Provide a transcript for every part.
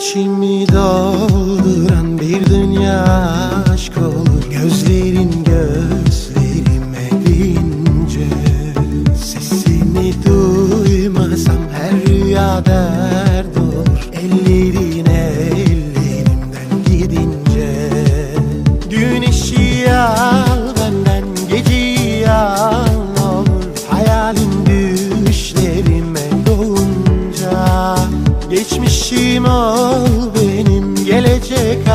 içimi dolduran bir dünya aşk oldu Geçmişim al benim gelecek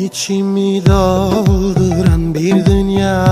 İçimi dağıldıran bir dünya.